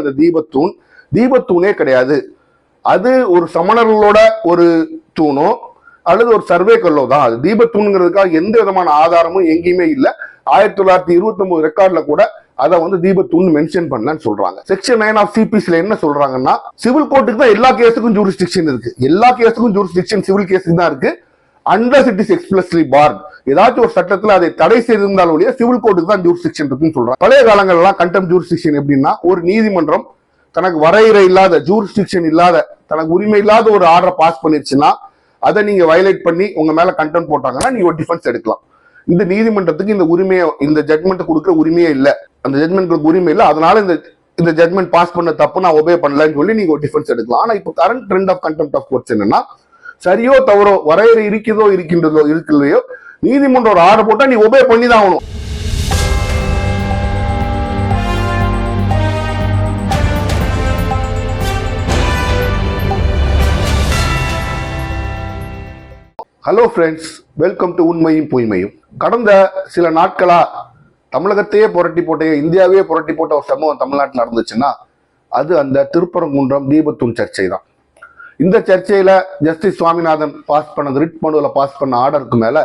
அந்த தீபத்தூண். தீபத்தூணே கிடையாது. அது ஒரு சமணர்களோட ஒரு தூணோ அல்லது ஒரு சர்வே கல்லோ தான். அது தீபத்தூண்ங்கிறதுக்காக எந்த விதமான ஆதாரமும் எங்கேயுமே இல்லை. ஆயிரத்தி தொள்ளாயிரத்தி இருபத்தி ஒன்பது ரெக்கார்ட்ல கூட அதை வந்து தீபத்தூண் மென்ஷன் பண்ணலன்னு சொல்றாங்க. செக்ஷன் நைன் ஆஃப் சிபிசில என்ன சொல்றாங்கன்னா சிவில் கோர்ட்டுக்கு தான் எல்லா கேஸுக்கும் ஜூரிஸ்டிக்ஷன் இருக்கு. எல்லா கேஸுக்கும் ஜூரிஸ்டிக்ஷன் சிவில் கேஸுக்கு தான் இருக்கு. Under it is expressly barred ஏதாச்சும் ஒரு சட்டத்தில் அதை தடை செய்திருந்தாலும் ஒழிய சிவில் கோர்ட்டுக்கு தான் ஜூரிஸ்டிக்ஷன் இருக்குன்னு சொல்றாங்க. பழைய காலங்கள்லாம் கண்டம் ஜூரிஸ்டிக்ஷன் எப்படின்னா ஒரு நீதிமன்றம் தனக்கு வரையறை இல்லாத ஜூரிஸ்டிக்ஷன் இல்லாத தனக்கு உரிமை இல்லாத ஒரு ஆர்டரை பாஸ் பண்ணிருச்சுன்னா அதை நீங்க வயலேட் பண்ணி உங்க மேல கண்டெம் போட்டாங்கன்னா நீங்க ஒரு டிஃபென்ஸ் எடுக்கலாம். இந்த நீதிமன்றத்துக்கு இந்த உரிமையை இந்த ஜட்மெண்ட் கொடுக்குற உரிமையே இல்லை. அந்த ஜட்மெண்ட் உரிமை இல்லை. அதனால இந்த இந்த ஜட்மெண்ட் பாஸ் பண்ண தப்பு நான் ஒபே பண்ணலன்னு சொல்லி நீங்க ஒரு டிஃபென்ஸ் எடுக்கலாம். ஆனா இப்போ current trend of contempt of courts என்னன்னா சரியோ தவறோ வரையறை இருக்கிறதோ இருக்கின்றதோ இருக்குல்லையோ நீதிமன்றம் ஒரு ஆர்டர் போட்டா நீ ஒபே பண்ணி தான் ஆகணும் ஹலோ ஃப்ரெண்ட்ஸ் வெல்கம் டு உண்மையும் பொய்மையும். கடந்த சில நாட்களா தமிழகத்தையே புரட்டி போட்ட இந்தியாவே புரட்டி போட்ட ஒரு சம்பவம் தமிழ்நாட்டில் நடந்துச்சுன்னா அது அந்த திருப்பரங்குன்றம் தீபத்தூண் சர்ச்சை தான் இந்த சர்ச்சையில ஜஸ்டிஸ் சுவாமிநாதன் பாஸ் பண்ணது ரிட் மனுவில் பாஸ் பண்ண ஆர்டருக்கு மேல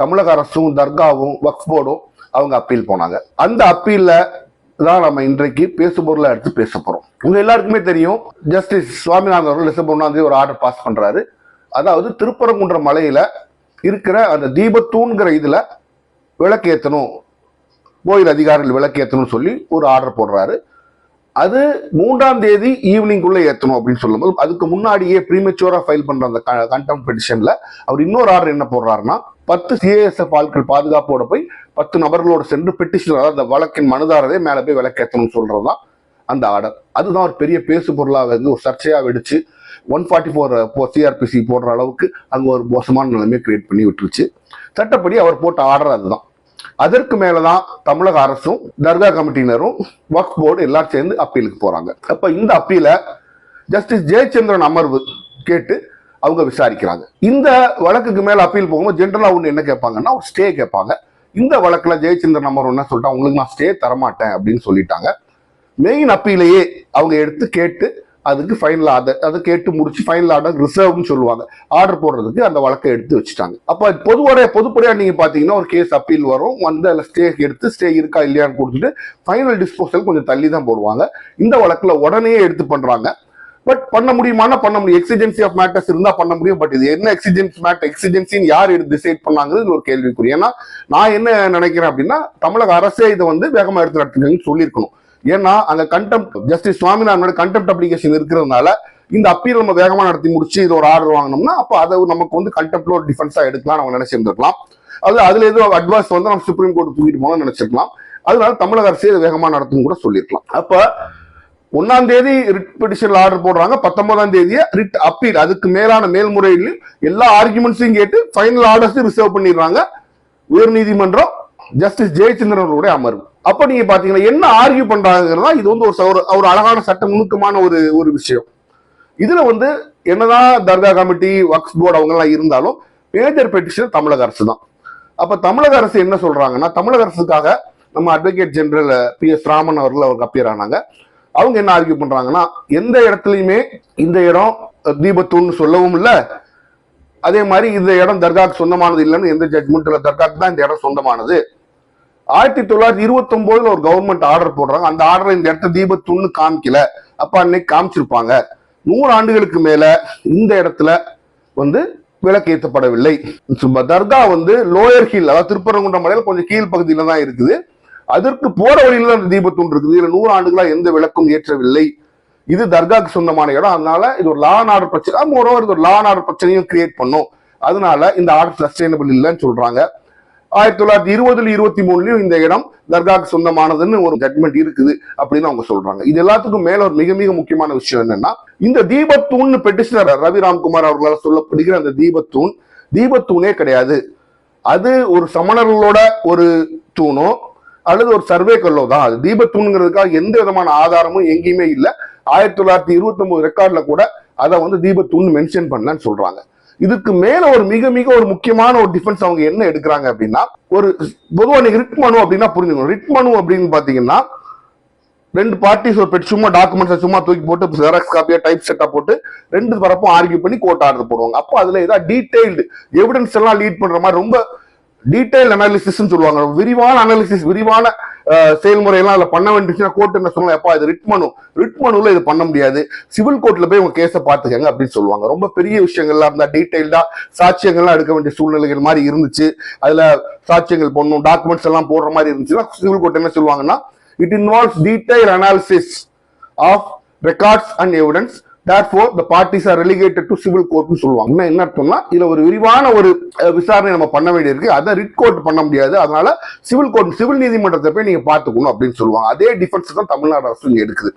தமிழக அரசும் தர்காவும் வக்ஃப் போர்டும் அவங்க அப்பீல் போனாங்க. அந்த அப்பீல்ல தான் நம்ம இன்றைக்கு பேசுபொருளை எடுத்து பேச போறோம். உங்க எல்லாருக்குமே தெரியும் ஜஸ்டிஸ் சுவாமிநாதன் அவர்கள் டிசம்பர் ஒன்றாம் தேதி ஒரு ஆர்டர் பாஸ் பண்றாரு. அதாவது திருப்பரங்குன்ற மலையில இருக்கிற அந்த தீபத்தூண்கிற இதுல விளக்கேற்றணும் கோயில் அதிகாரிகள் விளக்கேற்றணும்னு சொல்லி ஒரு ஆர்டர் போடுறாரு. அது மூன்றாம் தேதி ஈவினிங்குள்ள ஏற்றணும் அப்படின்னு சொல்லும்போது அதுக்கு முன்னாடியே ப்ரீமெச்சூரா ஃபைல் பண்ற அந்த கண்டம் பெட்டிஷனில் அவர் இன்னொரு ஆர்டர் என்ன போடுறாருன்னா பத்து சிஏஎஸ்எஃப் ஆட்கள் பாதுகாப்போட போய் பத்து நபர்களோடு சென்று பெட்டிஷன் அதாவது அந்த வழக்கின் மனுதாரரே மேலே போய் விளக்கேற்றணும்னு சொல்றதுதான் அந்த ஆர்டர் அதுதான் ஒரு பெரிய பேசு பொருளாக வந்து ஒரு சர்ச்சையா வெடிச்சு ஒன் ஃபார்ட்டி ஃபோர் சிஆர்பிசி போடுற அளவுக்கு அங்கே ஒரு மோசமான நிலைமையை கிரியேட் பண்ணி விட்டுருச்சு. சட்டப்படி அவர் போட்ட ஆர்டர் அதுதான். அதற்கு மேலதான் தமிழக அரசும் தர்கா கமிட்டியினரும் ஒர்க் போர்டு எல்லாரும் சேர்ந்து அப்பீலுக்கு போறாங்க. அப்ப இந்த அப்பீல ஜஸ்டிஸ் ஜெயச்சந்திரன் அமர்வு கேட்டு அவங்க விசாரிக்கிறாங்க. இந்த வழக்குக்கு மேல அப்பீல் போகும்போது ஜென்ரலா ஒன்று என்ன கேட்பாங்கன்னா ஒரு ஸ்டே கேட்பாங்க. இந்த வழக்குல ஜெயச்சந்திரன் அமர்வு என்ன சொல்லிட்டு உங்களுக்கு நான் ஸ்டே தரமாட்டேன் அப்படின்னு சொல்லிட்டாங்க. மெயின் அப்பீலையே அவங்க எடுத்து கேட்டு அதுக்கு ஃபைனல் ஆர்டர் அதை கேட்டு முடிச்சு ஃபைனல் ஆர்டர் ரிசர்வ்னு சொல்லுவாங்க. ஆர்டர் போடுறதுக்கு அந்த வழக்கை எடுத்து வச்சுட்டாங்க. அப்போ பொதுவாக பொதுப்படியாக நீங்கள் பார்த்தீங்கன்னா ஒரு கேஸ் அப்பீல் வரும். வந்து அதில் ஸ்டே எடுத்து ஸ்டே இருக்கா இல்லையான்னு கொடுத்துட்டு ஃபைனல் டிஸ்போசல் கொஞ்சம் தள்ளி தான் போடுவாங்க. இந்த வழக்கில் உடனே எடுத்து பண்ணுறாங்க பட் பண்ண முடியுமானா பண்ண முடியும். எக்ஸிஜென்சி ஆஃப் மேட்டர்ஸ் இருந்தா பண்ண முடியும். பட் இது என்ன எக்ஸிஜென்சி மேட்டர் எக்ஸிஜென்சின்னு யார் எடுத்து டிசைட் பண்ணாங்கிறது ஒரு கேள்விக்குறி. ஏன்னா நான் என்ன நினைக்கிறேன் அப்படின்னா தமிழக அரசே இதை வந்து வேகமாக எடுத்து நடத்துங்கன்னு சொல்லியிருக்கணும். ஏன்னா அங்க கண்டெம்ட் ஜஸ்டிஸ் சுவாமிநாதனோட கண்டெம்ட் அப்ளிகேஷன் இருக்கிறதுனால இந்த அப்பீல் நம்ம வேகமா நடத்தி முடிச்சு இது ஒரு ஆர்டர் வாங்கினோம்னா அப்போ அதை நமக்கு வந்து கண்டெம்ட்ல ஒரு டிஃபென்ஸா எடுக்கலாம் நம்ம நினைச்சிருந்துருக்கலாம். அது அதுல ஏதோ அட்வைஸ் வந்து நம்ம சுப்ரீம் கோர்ட் தூக்கிட்டு போனோம்னு நினைச்சிருக்கலாம். அதனால தமிழக அரசு இதை வேகமா நடத்தும் கூட சொல்லியிருக்கலாம். அப்ப ஒன்னாம் தேதி ரிட் பெட்டிஷன் ஆர்டர் போடுறாங்க பத்தொன்பதாம் தேதியை ரிட் அப்பீல் அதுக்கு மேலான மேல்முறையில் எல்லா ஆர்குமெண்ட்ஸையும் கேட்டு ஃபைனல் ஆர்டர்ஸையும் ரிசர்வ் பண்ணிடுறாங்க. உயர்நீதிமன்றம் ஜஸ்டிஸ் ஜெயச்சந்திரன் அவர்களுடைய அமர்வு. அப்ப நீங்க பாத்தீங்கன்னா என்ன ஆர்கியூ பண்றாங்கிறதா இது வந்து ஒரு ஒரு- அழகான சட்ட நுணுக்கமான ஒரு ஒரு விஷயம். இதுல வந்து என்னதான் தர்கா கமிட்டி ஒர்க்ஸ் போர்டு அவங்க எல்லாம் இருந்தாலும் மேஜர் பெட்டிஷன் தமிழக அரசு தான் அப்ப தமிழக அரசு என்ன சொல்றாங்கன்னா தமிழக அரசுக்காக நம்ம advocate general P S Raman அவர்கள் அவருக்கு அப்பியர் ஆனாங்க. அவங்க என்ன ஆர்கியூ பண்றாங்கன்னா எந்த இடத்துலையுமே இந்த இடம் தீபத்தூன்னு சொல்லவும் இல்லை. அதே மாதிரி இந்த இடம் தர்காக்கு சொந்தமானது இல்லைன்னு எந்த ஜட்மெண்ட்ல தர்காக்கு தான் இந்த இடம் சொந்தமானது. ஆயிரத்தி தொள்ளாயிரத்தி இருபத்தி ஒன்பதுல ஒரு கவர்மெண்ட் ஆர்டர் போடுறாங்க. அந்த ஆர்டர் இந்த இடத்த தீபத்துன்னு காமிக்கல. அப்ப அன்னைக்கு காமிச்சிருப்பாங்க. நூறு ஆண்டுகளுக்கு மேல இந்த இடத்துல வந்து விளக்கேற்றப்படவில்லை சும்மா தர்கா வந்து லோயர் ஹில் அதாவது திருப்பரங்குன்றம் மலையில கொஞ்சம் கீழ் பகுதியில தான் இருக்குது. அதற்கு போற வழியில அந்த அந்த தீபத்தூண் இருக்குது. இதுல நூறு ஆண்டுகளா எந்த விளக்கும் ஏற்றவில்லை. இது தர்காக்கு சொந்தமான இடம். அதனால இது ஒரு லா ஆர்டர் பிரச்சனை. மோரோவர் இது ஒரு லா ஆர்டர் பிரச்சனையும் கிரியேட் பண்ணும். அதனால இந்த ஆர்டர் சஸ்டைனபிள் இல்லைன்னு சொல்றாங்க. ஆயிரத்தி தொள்ளாயிரத்தி இருபதுல இருபத்தி மூணுலயும் இந்த இடம் தர்காக்கு சொந்தமானதுன்னு ஒரு ஜட்மெண்ட் இருக்குது அப்படின்னு அவங்க சொல்றாங்க. இது எல்லாத்துக்கும் மேல ஒரு மிக மிக முக்கியமான விஷயம் என்னன்னா இந்த தீபத்தூண் பெட்டிஷனர் ரவி ராம்குமார் அவர்களால் சொல்லப்படுகிற அந்த தீபத்தூண் தீபத்தூணே கிடையாது. அது ஒரு சமணர்களோட ஒரு தூணோ அல்லது ஒரு சர்வே கல்லோ தான். அது தீபத்தூண்ங்கிறதுக்காக எந்த விதமான ஆதாரமும் எங்கேயுமே இல்லை. ஆயிரத்தி தொள்ளாயிரத்தி இருபத்தி ஒன்பது ரெக்கார்ட்ல கூட அதை வந்து தீபத்தூண் மென்ஷன் பண்ணலன்னு சொல்றாங்க. இதுக்கு மேல ஒரு மிக மிக ஒரு முக்கியமான ஒரு டிஃபென்ஸ் அவங்க என்ன எடுக்கிறாங்க அப்படின்னா ஒரு பொதுவாக நீங்க ரிட் மனு அப்படின்னா புரிஞ்சுக்கணும். ரிட் மனு அப்படின்னு பாத்தீங்கன்னா ரெண்டு பார்ட்டிஸ் ஒரு பெட் சும்மா டாக்குமெண்ட்ஸை சும்மா தூக்கி போட்டு ஜெராக்ஸ் காப்பியா டைப் செட்டா போட்டு ரெண்டு தரப்பும் ஆர்கியூ பண்ணி கோர்ட் ஆர்டர் போடுவாங்க. அப்போ அதுல ஏதாவது டீடைல்டு எவிடன்ஸ் எல்லாம் லீட் பண்ற மாதிரி ரொம்ப டீடைல் அனாலிசிஸ் சொல்லுவாங்க. விரிவான அனாலிசிஸ் விரிவான செயல்முறை எல்லாம் அதில் பண்ண வேண்டியதுன்னா கோர்ட் என்ன சொல்லுவாங்க எப்பா இது ரிட் மனு. ரிட் மனுவில் இது பண்ண முடியாது. சிவில் கோர்ட்டில் போய் உங்க கேஸை பார்த்துக்கங்க அப்படின்னு சொல்லுவாங்க. ரொம்ப பெரிய விஷயங்கள்லாம் இருந்தால் டீட்டெயில்டாக சாட்சியங்கள்லாம் எடுக்க வேண்டிய சூழ்நிலைகள் மாதிரி இருந்துச்சு. அதில் சாட்சியங்கள் போடணும் டாக்குமெண்ட்ஸ் எல்லாம் போடுற மாதிரி இருந்துச்சுன்னா சிவில் கோர்ட் என்ன சொல்லுவாங்கன்னா it involves detail analysis of records and evidence therefore the parties are relegated to civil கோர்ட்னு சொல்லுவாங்க. என்ன அர்த்தம்னா இதுல ஒரு விரிவான ஒரு விசாரணை நம்ம பண்ண வேண்டியிருக்கு. அதை ரிட் கோர்ட் பண்ண முடியாது. அதனால சிவில் கோர்ட் சிவில் நீதிமன்றத்தை போய் நீங்க பார்த்துக்கணும் அப்படின்னு சொல்லுவாங்க. அதே டிஃபென்ஸ் தான் தமிழ்நாடு அரசு இங்க எடுக்குது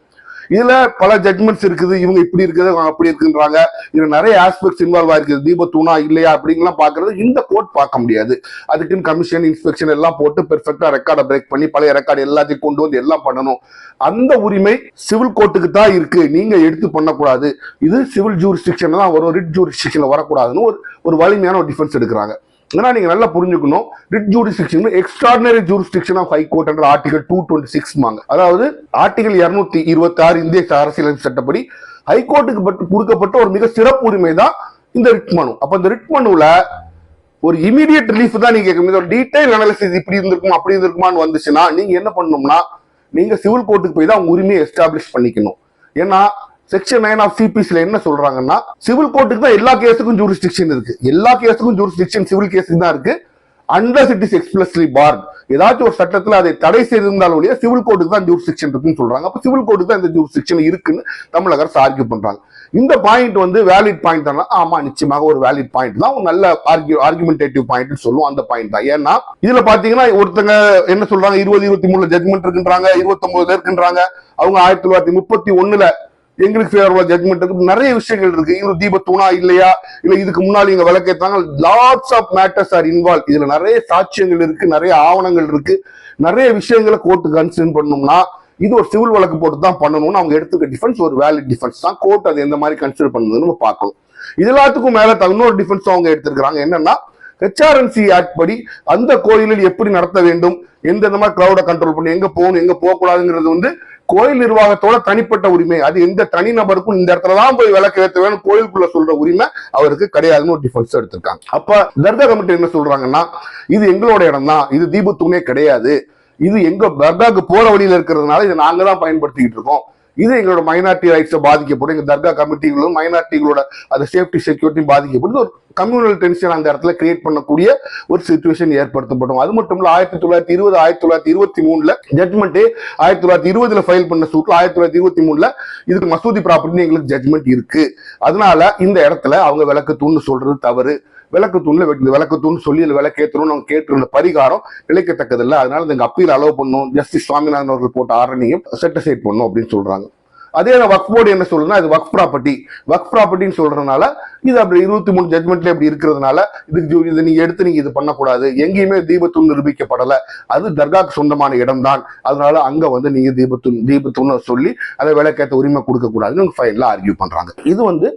இதுல பல ஜட்மெண்ட்ஸ் இருக்குது. இவங்க இப்படி இருக்குது அவங்க அப்படி இருக்குன்றாங்க. இதுல நிறைய ஆஸ்பெக்ட்ஸ் இன்வால்வ் ஆயிருக்குது. தீபத்தூணா இல்லையா அப்படிங்கலாம் பாக்குறது இந்த கோர்ட் பார்க்க முடியாது. அதுக்குன்னு கமிஷன் இன்ஸ்பெக்ஷன் எல்லாம் போட்டு பெர்ஃபெக்டா ரெக்கார்டை பிரேக் பண்ணி பழைய ரெக்கார்டு எல்லாத்தையும் கொண்டு வந்து எல்லாம் பண்ணணும். அந்த உரிமை சிவில் கோர்ட்டுக்கு தான் இருக்கு. நீங்க எடுத்து பண்ணக்கூடாது. இது சிவில் ஜூரிஸ்டிக்ஷன் தான் வரும். ரிட் ஜூரிஸ்டிக்ஷன்ல வரக்கூடாதுன்னு ஒரு ஒரு வலிமையான ஒரு டிஃபென்ஸ் எடுக்கிறாங்க. ஏன்னா நீங்கள் நல்லா புரிஞ்சுக்கணும். Writ jurisdiction extraordinary jurisdiction of high court என்ற ஆர்டிகல் டூ டுவெண்ட்டி சிக்ஸ் அதாவது ஆர்டிகல் இரநூத்தி இருபத்தி ஆறு இந்திய அரசியலமைப்பு சட்டப்படி ஹைகோர்ட்டுக்கு பட்டு கொடுக்கப்பட்ட ஒரு மிக சிறப்பு உரிமை தான் இந்த ரிட் மனு. அப்போ இந்த ரிட் மனுவில் ஒரு இமீடியட் ரிலீஃப் தான் நீங்க கேட்க ஒரு டீடைல் அனாலிசிஸ் இப்படி இருந்திருக்கும் அப்படி இருந்திருக்குமான்னு வந்துச்சுன்னா நீங்க என்ன பண்ணணும்னா நீங்க சிவில் கோர்ட்டுக்கு போய் தான் உரிமையை எஸ்டாப்ளிஷ் பண்ணிக்கணும். ஏன்னா செக்ஷன் நைன் ஆஃப் சிபிசில என்ன சொல்றாங்கன்னா சிவில் கோர்ட்டுக்கு தான் எல்லா கேஸுக்கும் ஜூரிஸ்டிக்ஷன் இருக்கு. எல்லா கேஸுக்கும் ஜூரிஸ்டிக்ஷன் சிவில் கேஸுக்கு தான் இருக்கு. Under it is expressly barred ஏதாச்சும் ஒரு சட்டத்தில் அதை தடை செய்திருந்தாலும் ஒழிய சிவில் கோர்ட்டுக்கு தான் ஜூரிஸ்டிக்ஷன் இருக்குன்னு சொல்றாங்க. அப்ப சிவில் கோர்ட்டுக்கு தான் இந்த ஜூரிஸ்டிக்ஷன் இருக்குன்னு தமிழக அரசு ஆர்கியூ பண்றாங்க. இந்த பாயிண்ட் வந்து வேலிட் பாயிண்ட் தானே? ஆமா நிச்சயமாக ஒரு வேலிட் பாயிண்ட் தான். ஒரு நல்ல ஆர்கியூ ஆர்குமெண்டேட்டிவ் பாயிண்ட் சொல்லுவோம் அந்த பாயிண்ட் தான். ஏன்னா இதுல பாத்தீங்கன்னா ஒருத்தங்க என்ன சொல்றாங்க? இருபது இருபத்தி மூணுல ஜட்மெண்ட் இருக்குன்றாங்க இருபத்தி இருக்குன்றாங்க. அவங்க ஆயிரத்தி தொள்ளாயிரத்தி முப்பத்தி ஒண்ணுல எங்களுக்கு ஃபேவரபுள் ஜட்மெண்ட் இருக்கு. நிறைய விஷயங்கள் இருக்கு. எங்களுக்கு தீப தூணா இல்லையா? இல்ல இதுக்கு முன்னாடி இங்க விளக்கேத்தாங்க. Lots of matters are involve இதுல நிறைய சாட்சியங்கள் இருக்கு. நிறைய ஆவணங்கள் இருக்கு. நிறைய விஷயங்களை கோர்ட்டு கன்சிடர் பண்ணணும்னா இது ஒரு சிவில் வழக்கு போட்டு தான் பண்ணணும்னு அவங்க எடுத்துக்க டிஃபென்ஸ் ஒரு வேலிட் டிஃபென்ஸ் தான். கோர்ட் அது எந்த மாதிரி கன்சிடர் பண்ணுதுன்னு நம்ம பார்க்கணும். இது எல்லாத்துக்கும் மேல இன்னொரு டிஃபென்ஸ் அவங்க எடுத்திருக்கிறாங்க. என்னன்னா ஹெச்ஆர்என்சி ஆக்ட் படி அந்த கோயிலில் எப்படி நடத்த வேண்டும்? எந்தெந்த மாதிரி கிரௌட கண்ட்ரோல் பண்ணி எங்க போகணும் எங்க போக கூடாதுங்கிறது வந்து கோயில் நிர்வாகத்தோட தனிப்பட்ட உரிமை. அது எந்த தனி நபருக்கும் இந்த இடத்துல தான் போய் விளக்கு ஏற்ற வேணும் கோயிலுக்குள்ள சொல்ற உரிமை அவருக்கு கிடையாதுன்னு ஒரு டிஃபென்ஸ் எடுத்திருக்காங்க. அப்ப தர்கா கமிட்டி என்ன சொல்றாங்கன்னா இது எங்களோட இடம் தான் இது தீபத்தூணே கிடையாது. இது எங்க தர்காக்கு போற வழியில இருக்கிறதுனால இதை நாங்க தான் பயன்படுத்திக்கிட்டு இருக்கோம். இது எங்களோட மைனாரிட்டி ரைட்ஸை பாதிக்கப்படும் எங்க தர்கா கமிட்டிகளும் மைனாரிட்டிகளோட அந்த சேஃப்டி செக்யூரிட்டியும் பாதிக்கப்படுது. ஒரு கம்யூனல் டென்ஷன் அந்த இடத்துல கிரியேட் பண்ணக்கூடிய ஒரு சுச்சுவேஷன் ஏற்படுத்தப்படும். அது மட்டும் இல்ல ஆயிரத்தி தொள்ளாயிரத்தி இருபது ஆயிரத்தி தொள்ளாயிரத்தி இருபத்தி மூணுல ஜட்மெண்ட் ஆயிரத்தி தொள்ளாயிரத்தி இருபதுல ஃபைல் பண்ண சூட்ல ஆயிரத்தி தொள்ளாயிரத்தி இருபத்தி மூணுல இதுக்கு மசூதி ப்ராப்பர்ட்டி எங்களுக்கு ஜட்மெண்ட் இருக்கு. அதனால இந்த இடத்துல அவங்க விளக்கு தூண்டு சொல்றது தவறு. விளக்கு தூண்ல விளக்கு தூண் சொல்லி அதில் விளக்கேற்றணும் அவங்க கேட்டிருந்த பரிகாரம் நிலைக்கத்தக்கதில்லை அதனால இந்த அப்பீல் அலோவ் பண்ணும். ஜஸ்டிஸ் சுவாமிநாதன் அவர்கள் போட்ட ஆர்டனையும் செட்டிசைட் பண்ணும் அப்படின்னு சொல்றாங்க. அதே வக்ஃப் போர்டு என்ன சொல்லுன்னா இது வக்ஃப் ப்ராப்பர்ட்டி வக்ஃப் ப்ராப்பர்ட்டின்னு சொல்றதுனால இது அப்படி இருபத்தி மூணு ஜட்மெண்ட்ல இப்படி இருக்கிறதுனால இதுக்கு இது நீங்க எடுத்து நீங்க இது பண்ணக்கூடாது. எங்கேயுமே தீபத்தூண் நிரூபிக்கப்படல. அது தர்காக்கு சொந்தமான இடம் தான் அதனால அங்க வந்து நீங்க தீபத்தூண் தீபத்தூண் சொல்லி அதை விளக்கேற்ற உரிமை கொடுக்க கூடாதுன்னு ஃபைனலா ஆர்கியூ பண்றாங்க. இது வந்து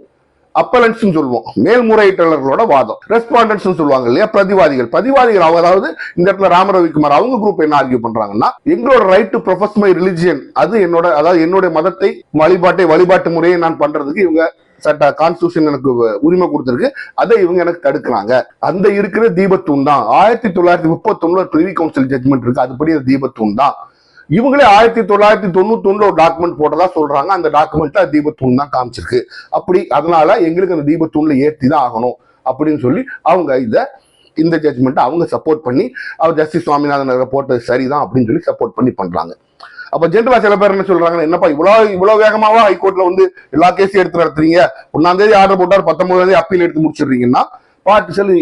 அப்பலன்ஸ் சொல்லுவோம். மேல்முறையீட்டாளர்களோட வாதம். ரெஸ்பாண்டன்ஸ் சொல்லுவாங்க இல்லையா? பிரதிவாதிகள். பிரதிவாதிகள் அவங்க அதாவது இந்த இடத்துல ராம ரவிக்குமார் அவங்க குரூப் என்ன ஆர்கியூ பண்றாங்கன்னா எங்களோட right to profess my religion அது என்னோட அதாவது என்னுடைய மதத்தை வழிபாட்டை வழிபாட்டு முறையை நான் பண்றதுக்கு இவங்க சட்ட கான்ஸ்டியூஷன் எனக்கு உரிமை கொடுத்துருக்கு. அதை இவங்க எனக்கு தடுக்கிறாங்க. அந்த இருக்கிற தீபத்தூண் தான். ஆயிரத்தி தொள்ளாயிரத்தி முப்பத்தி ஒண்ணுல பிரிவி கவுன்சில் ஜட்மெண்ட் இருக்கு. அதுபடி அது தீபத்தூண் தான். இவங்களே ஆயிரத்தி தொள்ளாயிரத்தி தொண்ணூத்தி ஒன்று ஒரு டாக்குமெண்ட் போட்டதா சொல்றாங்க. அந்த டாக்குமெண்ட்ல தீபத்தூண் தான் காமிச்சிருக்கு. அப்படி அதனால எங்களுக்கு அந்த தீபத்தூண்ல ஏற்றி தான் ஆகணும் அப்படின்னு சொல்லி அவங்க இதை இந்த ஜட்மெண்ட்டை அவங்க சப்போர்ட் பண்ணி அவர் ஜஸ்டிஸ் சுவாமிநாதன் அவர்கள் போட்டது சரிதான் அப்படின்னு சொல்லி சப்போர்ட் பண்ணி பண்றாங்க. அப்ப ஜென்ரலா சில பேர் என்ன சொல்றாங்க என்னப்பா இவ்வளவு இவ்வளவு வேகமாவா ஹைகோர்ட்ல வந்து எல்லா கேஸையும் எடுத்து நடத்துறீங்க? ஒன்னாம் தேதி ஆர்டர் போட்டார் பத்தொன்பதாம் தேதி அப்பீல் எடுத்து முடிச்சிடுறீங்கன்னா பார்த்து சில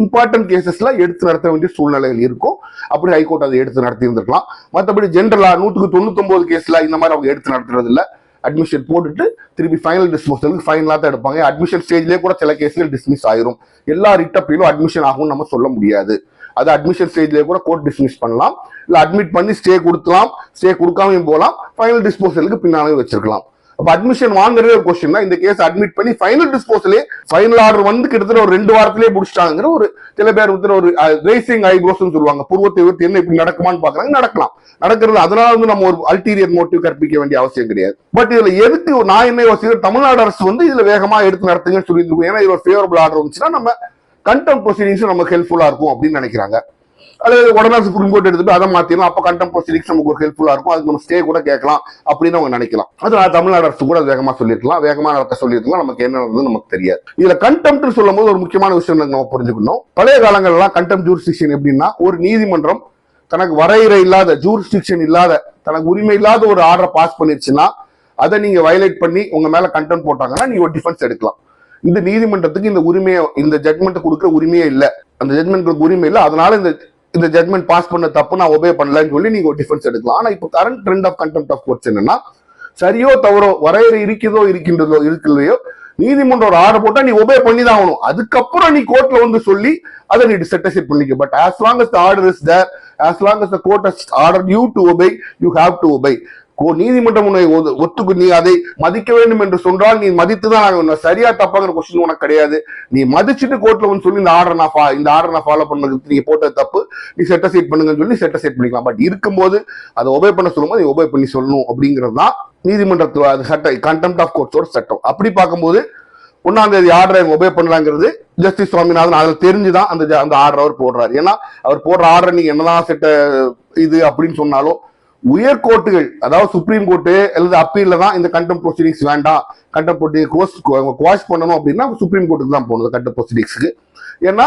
இம்பார்ட்டன்ட் கேசஸ்ல எடுத்து நடத்த வேண்டிய சூழ்நிலைகள் இருக்கும். அப்படி ஹைகோர்ட் அதை எடுத்து நடத்தி இருந்திருக்கலாம் மற்றபடி ஜென்ரலா நூற்றுக்கு தொண்ணூத்தொன்பது கேஸ்ல இந்த மாதிரி அவங்க எடுத்து நடத்துறது இல்ல அட்மிஷன் போட்டுட்டு திருப்பி ஃபைனல் டிஸ்போசலுக்கு ஃபைனலாக தான் எடுப்பாங்க. அட்மிஷன் ஸ்டேஜ்லேயே கூட சில கேஸ்கள் டிஸ்மிஸ் ஆயிரும். எல்லா ரிட் அப்பீலும் அட்மிஷன் ஆகும்னு நம்ம சொல்ல முடியாது. அது அட்மிஷன் ஸ்டேஜ்லேயே கூட கோர்ட் டிஸ்மிஸ் பண்ணலாம். இல்லை அட்மிட் பண்ணி ஸ்டே கொடுக்கலாம். ஸ்டே கொடுக்காமையும் போகலாம். ஃபைனல் டிஸ்போசலுக்கு பின்னாலே வச்சிருக்கலாம். அப்ப அட்மிஷன் வாங்குறதே ஒரு கொஸ்டின் தான். இந்த கேஸ் அட்மிட் பண்ணி ஃபைனல் டிஸ்போசலே ஃபைனல் ஆர்டர் வந்து கிட்டத்தட்ட ஒரு ரெண்டு வாரத்திலேயே முடிச்சிட்டாங்கிற ஒரு சில பேர் வந்து ஒரு ரேசிங் ஐப்ரோஸ் சொல்லுவாங்க. பூர்வத்தை விட்டு என்ன இப்படி நடக்குமான்னு பாக்குறாங்க நடக்கலாம். நடக்கிறது அதனால வந்து நம்ம ஒரு அல்டீரியர் மோட்டிவ் கற்பிக்க வேண்டிய அவசியம் கிடையாது. பட் இதுல எதுக்கு நான் என்ன யோசிக்கிறேன்? தமிழ்நாடு அரசு வந்து இதுல வேகமா எடுத்து நடத்துங்கன்னு சொல்லியிருக்கோம் ஏன்னா இது ஒரு ஃபேவரபிள் ஆர்டர் வந்துச்சுன்னா நம்ம கண்டெம் ப்ரொசீடிங்ஸ் நமக்கு ஹெல்ப்ஃபுல்லா இருக்கும் அப்படின்னு நினைக்கிறாங்க. அல்லது உடனே சுப்ரீம் கோர்ட் எடுத்துட்டு அதை மாத்திரலாம். அப்போ கண்டம் ப்ரொசீடிங்ஸ் நமக்கு ஒரு ஹெல்ப்ஃபுல்லாக இருக்கும். அதுக்கு நம்ம ஸ்டே கூட கேட்கலாம் அப்படின்னு அவங்க நினைக்கலாம். அது நான் தமிழ்நாடு அரசு கூட வேகமாக சொல்லியிருக்கலாம். வேகமாக நடத்த சொல்லியிருக்கலாம். நமக்கு என்ன நடந்தது நமக்கு தெரியாது. இதுல கண்டெம்ட் சொல்லும் போது ஒரு முக்கியமான விஷயம் நம்ம புரிஞ்சுக்கணும். பழைய காலங்கள்லாம் கண்டெம் ஜூரிஸ்டிக்ஷன் எப்படின்னா ஒரு நீதிமன்றம் தனக்கு வரையறை இல்லாத ஜூரிஸ்டிக்ஷன் இல்லாத தனக்கு உரிமை இல்லாத ஒரு ஆர்டரை பாஸ் பண்ணிருச்சுன்னா அதை நீங்க வயலேட் பண்ணி உங்க மேல கண்டெம்ட் போட்டாங்கன்னா நீங்க ஒரு டிஃபென்ஸ் எடுக்கலாம். இந்த நீதிமன்றத்துக்கு இந்த உரிமையை இந்த ஜட்மெண்ட் கொடுக்குற உரிமையே இல்லை. அந்த ஜட்மெண்ட் உரிமை இல்லை. அதனால இந்த இந்த ஜட்மெண்ட் பாஸ் பண்ண தப்பு நான் ஒபே பண்ணலன்னு சொல்லி நீங்க ஒரு டிஃபென்ஸ் எடுக்கலாம். ஆனா இப்போ current trend of contempt of courts என்னன்னா சரியோ தவறோ வரையறை இருக்குதோ இருக்கின்றதோ இருக்கலையோ நீதிமன்றம் ஒரு ஆர்டர் போட்டா நீ ஒபே பண்ணி தான் ஆகணும். அதுக்கப்புறம் நீ கோர்ட்ல வந்து சொல்லி அதை நீ செட்டசைட் பண்ணிக்க. But as long as the order is there as long as the court order you to obey you have to obey நீதிமன்றம் உன்னை ஒத்துக்கு நீ அதை மதிக்க வேண்டும் என்று சொன்னால் நீ மதித்து தான் சரியா தப்பாங்கிற கொஸ்டின் உனக்கு கிடையாது. நீ மதிச்சுட்டு கோர்ட்ல வந்து சொல்லி இந்த ஆர்டர் நான் fo- இந்த ஆர்டர் நான் ஃபாலோ பண்ணது நீங்க போட்டது தப்பு. நீ செட்டசைட் பண்ணுங்கன்னு சொல்லி செட்டசைட் பண்ணிக்கலாம். பட் இருக்கும்போது அதை ஒபே பண்ண சொல்லும்போது நீ ஒபே பண்ணி சொல்லணும் அப்படிங்கிறது தான் நீதிமன்றத்து அது சட்ட கண்டெம்ட் ஆஃப் கோர்ட்ஸோட சட்டம். அப்படி பார்க்கும்போது ஒன்னாம் தேதி ஆர்டரை ஒபே பண்ணலாங்கிறது ஜஸ்டிஸ் சுவாமிநாதன் அதில் தெரிஞ்சுதான் அந்த ஜ- அந்த ஆர்டர் அவர் போடுறாரு. ஏன்னா அவர் போடுற ஆர்டர் நீங்க என்னதான் செட்ட இது அப்படின்னு சொன்னாலும் உயர் கோர்ட்டுகள் அதாவது சுப்ரீம் கோர்ட்டு அல்லது அப்பீல்ல தான் இந்த கண்டம் ப்ரொசீடிங்ஸ் வேண்டாம். கண்டம் ப்ரொசீடிங் குவாஷ் பண்ணணும் அப்படின்னா சுப்ரீம் கோர்ட்டுக்கு தான் போகணும் கண்டம் ப்ரொசீடிங்ஸுக்கு ஏன்னா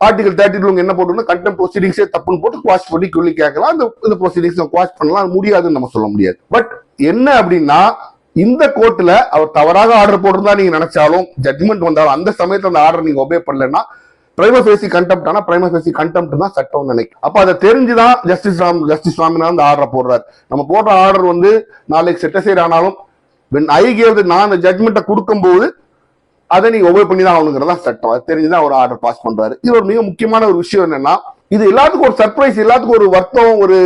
ஆர்டிகல் தேர்ட்டி டூ என்ன போட்டோம்னா கண்டம் ப்ரொசீடிங்ஸே தப்புன்னு போட்டு குவாஷ் பண்ணி சொல்லி கேட்கலாம். அந்த இந்த ப்ரொசீடிங்ஸ் குவாஷ் பண்ணலாம். முடியாதுன்னு நம்ம சொல்ல முடியாது. பட் என்ன அப்படின்னா இந்த கோர்ட்டில் அவர் தவறாக ஆர்டர் போட்டிருந்தா நீங்க நினைச்சாலும் ஜட்மெண்ட் வந்தாலும் அந்த சமயத்தில் அந்த ஆர்டர் நீங்க ஒபே பண்ணலன்னா பிரைம பேசி கண்டெம்ட் ஆனா பிரைம பேசி கண்டெம்ட் தான் சட்டம் நினைக்கும் அப்ப அதை தெரிஞ்சுதான் ஜஸ்டிஸ் ராம் ஜஸ்டிஸ் சுவாமிநாதன் அந்த ஆர்டர் போடுறாரு. நம்ம போடுற ஆர்டர் வந்து நாளைக்கு செட்டசைட் ஆனாலும் வென் I நான் அந்த ஜட்மெண்ட்டை கொடுக்கும்போது அதை நீ ஒபே பண்ணி தான் ஆகணுங்கிறதா சட்டம். அது தெரிஞ்சுதான் அவர் ஆர்டர் பாஸ் பண்றாரு. இது ஒரு மிக முக்கியமான ஒரு விஷயம் என்னன்னா இது எல்லாத்துக்கும் ஒரு சர்ப்ரைஸ் எல்லாத்துக்கும் ஒரு வருத்தம் ஒரு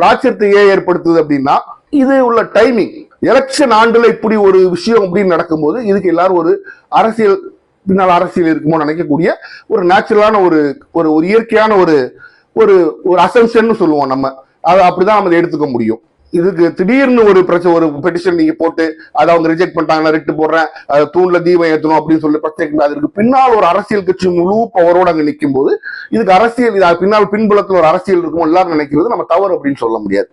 பிராச்சரியத்தை ஏன் ஏற்படுத்துது அப்படின்னா இது உள்ள டைமிங் எலெக்ஷன் ஆண்டுல இப்படி ஒரு விஷயம் அப்படின்னு நடக்கும்போது இதுக்கு எல்லாரும் ஒரு அரசியல் பின்னால் அரசியல் இருக்குமோ நினைக்கக்கூடிய ஒரு நேச்சுரலான ஒரு ஒரு ஒரு இயற்கையான ஒரு ஒரு ஒரு அசம்ஷன் சொல்லுவோம் நம்ம. அதை அப்படிதான் நம்ம அதை எடுத்துக்க முடியும். இதுக்கு திடீர்னு ஒரு பிரச்சனை ஒரு பெட்டிஷன் நீங்க போட்டு அதை அவங்க ரிஜெக்ட் பண்ணிட்டாங்கன்னா ரிட்டு போடுறேன் தூண்ல தீபம் ஏற்றணும் அப்படின்னு சொல்லி பிரச்சனை அதற்கு பின்னால் ஒரு அரசியல் கட்சி முழு பவரோட அங்க நிற்கும் போது இதுக்கு அரசியல் இது பின்னால் பின்புலத்தில் ஒரு அரசியல் இருக்கும் எல்லாரும் நினைக்கிறது நம்ம தவறு அப்படின்னு சொல்ல முடியாது.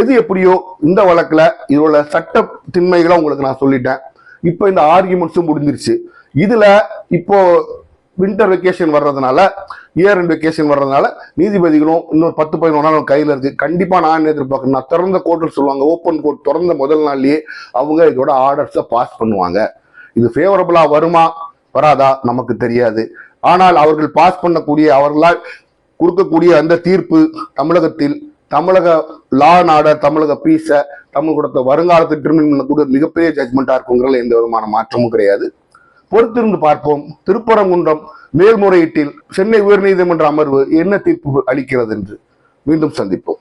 எது எப்படியோ இந்த வழக்குல இதோட சட்ட திண்மைகளை உங்களுக்கு நான் சொல்லிட்டேன். இப்போ இந்த ஆர்குமெண்ட்ஸும் முடிஞ்சிருச்சு. இதுல இப்போ வின்டர் வெக்கேஷன் வர்றதுனால இயர் அண்ட் வெக்கேஷன் வர்றதுனால நீதிபதிகளும் இன்னொரு பத்து பதினொரு நாள் கையில இருக்கு. கண்டிப்பா நான் என்ன எதிர்பார்க்கணும். நான் திறந்த கோர்ட்னு சொல்லுவாங்க. ஓப்பன் கோர்ட் திறந்த முதல் நாள்லயே அவங்க இதோட ஆர்டர்ஸை பாஸ் பண்ணுவாங்க. இது ஃபேவரபிளா வருமா? வராதா? நமக்கு தெரியாது. ஆனால் அவர்கள் பாஸ் பண்ணக்கூடிய அவர்களால் கொடுக்கக்கூடிய அந்த தீர்ப்பு தமிழகத்தில் தமிழக லா நாட தமிழக பீஸ தமிழகத்தை வருங்காலத்தில் டிட்டர்மின் பண்ணக்கூடிய மிகப்பெரிய ஜட்மெண்டா இருக்குங்கிறதுல எந்த விதமான மாற்றமும் கிடையாது. பொறுத்திருந்து பார்ப்போம். திருப்பரங்குன்றம் மேல்முறையீட்டில் சென்னை உயர்நீதிமன்ற அமர்வு என்ன தீர்ப்பு அளிக்கிறது என்று மீண்டும் சந்திப்போம்.